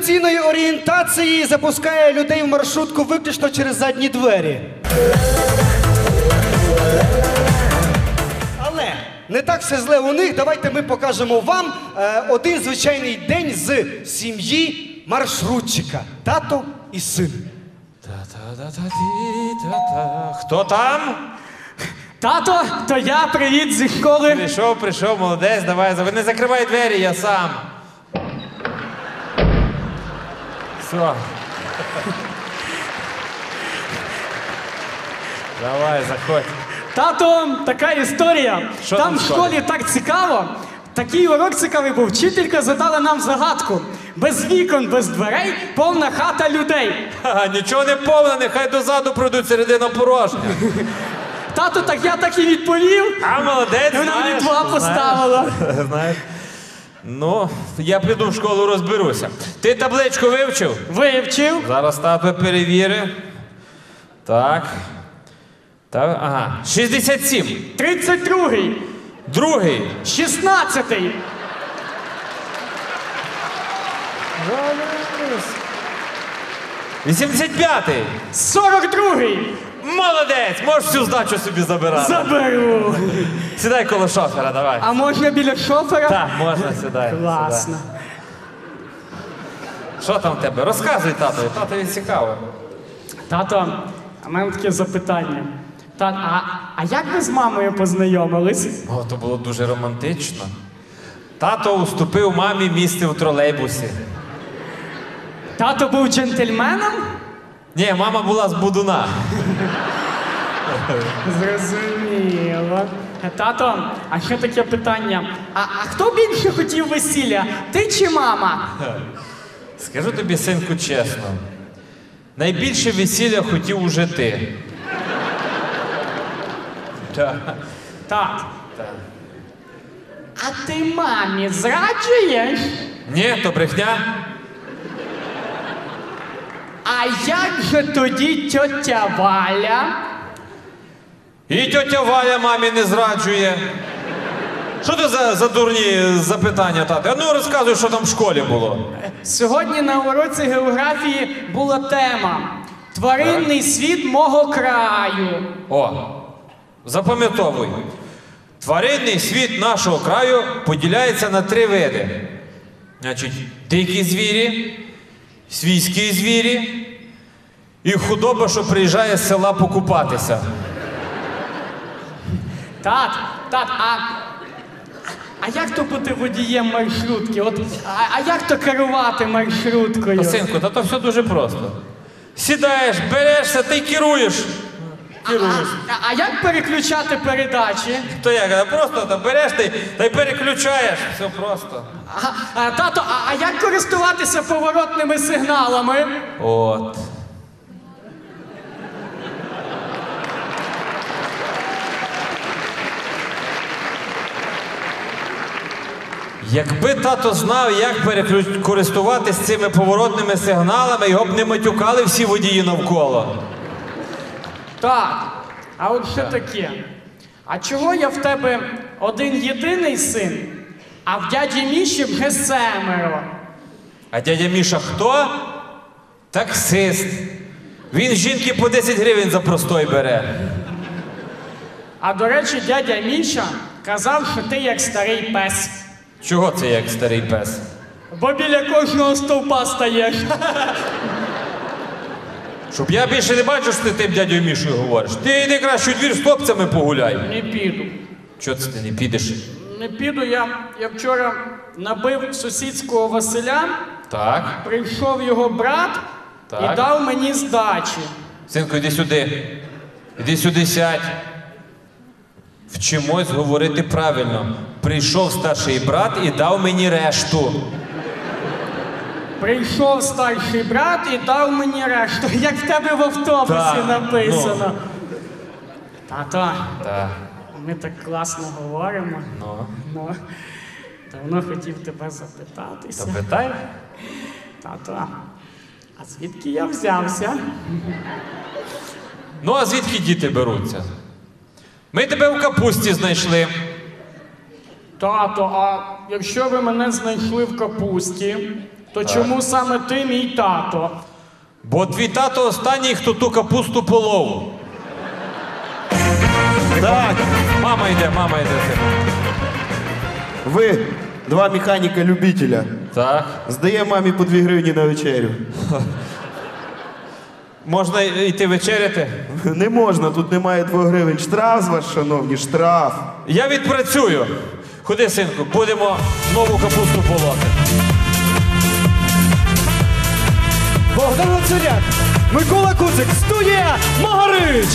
традиційної орієнтації запускає людей в маршрутку виключно через задні двері. Але не так все зле у них. Давайте ми покажемо вам е, один звичайний день з сім'ї маршрутчика. Тато і син. Та-та-та-та-ті-та-та. Хто там? Тато, то я привіт зі школи. Прийшов, прийшов, молодець, давай. Ви не закривай двері, я сам. Все. Давай, заходь. Тато, така історія. Що там в школі? так цікаво. Такий урок цікавий був. Вчителька задала нам загадку. Без вікон, без дверей, повна хата людей. Ха, нічого не повне, нехай дозаду пройдуть середина порожня. Тато, так я так і відповів. А, молодець, І вона мені знаєш, два знаєш. поставила. Знаєш. Ну, я піду в школу розберуся. Ти табличку вивчив? Вивчив. Зараз тато перевіри. Так. Так, ага. 67. 32-й, Другий. 16-й, 85-й. 42-й. Молодець! Можеш всю здачу собі забирати. Заберу. Сідай коло шофера, давай. А можна біля шофера? Так, можна, сідай. Класно. Що там в тебе? Розказуй татові, татові цікаво. Тато, а в мене таке запитання. Тат, а, а як ви з мамою познайомились? О, то було дуже романтично. Тато уступив мамі місце в тролейбусі. Тато був джентльменом? Ні, мама була з будуна. Зрозуміло. Тато, а ще таке питання. А, а хто більше хотів весілля? Ти чи мама? Скажу тобі, синку, чесно. Найбільше весілля хотів уже ти. Так. Так. А ти мамі зраджуєш? Ні, то брехня. А як же тоді тьотя Валя? І тьотя Валя мамі не зраджує. Що це за, за дурні запитання, тати? А ну розказуй, що там в школі було. Сьогодні на уроці географії була тема Тваринний світ мого краю. О, запам'ятовуй. Тваринний світ нашого краю поділяється на три види. Значить, дикі звірі, свійські звірі і худоба, що приїжджає з села покупатися. Тат, тат, а. А як то бути водієм маршрутки? От, а, а як то керувати маршруткою? Та, синку, та то все дуже просто. Сідаєш, берешся, ти й керуєш. Керуєш. А, а як переключати передачі? То як, а просто та береш ти та й переключаєш. Все просто. А, а, тато, а, а як користуватися поворотними сигналами? От. Якби тато знав, як користуватись цими поворотними сигналами, його б не матюкали всі водії навколо. Так. А от що таке? А чого я в тебе один єдиний син, а в дяді Міші вже семеро? А дядя Міша хто? Таксист. Він жінки по 10 гривень за простой бере. А до речі, дядя Міша казав, що ти як старий пес. Чого це як старий пес? Бо біля кожного стовпа стаєш. Щоб я більше не бачу, що ти тим дядю Мішою говориш. Ти йди краще у двір з хлопцями погуляй. Не піду. Чого це ти не підеш? Не піду. Я, я вчора набив сусідського Василя, Так. прийшов його брат Так. і дав мені здачі. Синку, іди сюди. Іди сюди сядь. Вчимось говорити правильно. Прийшов старший брат і дав мені решту. Прийшов старший брат і дав мені решту, як в тебе в автобусі Так, написано. Тато, Так. ми так класно говоримо. Ну, Ну, давно хотів тебе запитатися. то питай. Тато, а звідки я взявся? Ну, а звідки діти беруться? Ми тебе в капусті знайшли. Тато, а якщо ви мене знайшли в капусті, То чому саме ти мій тато? Бо твій тато останній, хто ту капусту полов. Так, Мама йде, мама йде. ви два механіка-любителя. Так. Здає мамі по 2 гривні на вечерю. Можна йти вечеряти? Не можна, тут немає 2 гривень. Штраф з вас, шановні, штраф. Я відпрацюю. Ходи, синку, будемо нову капусту полоти. Богдан Лацуряк, Микола Куцик, студія Магарич!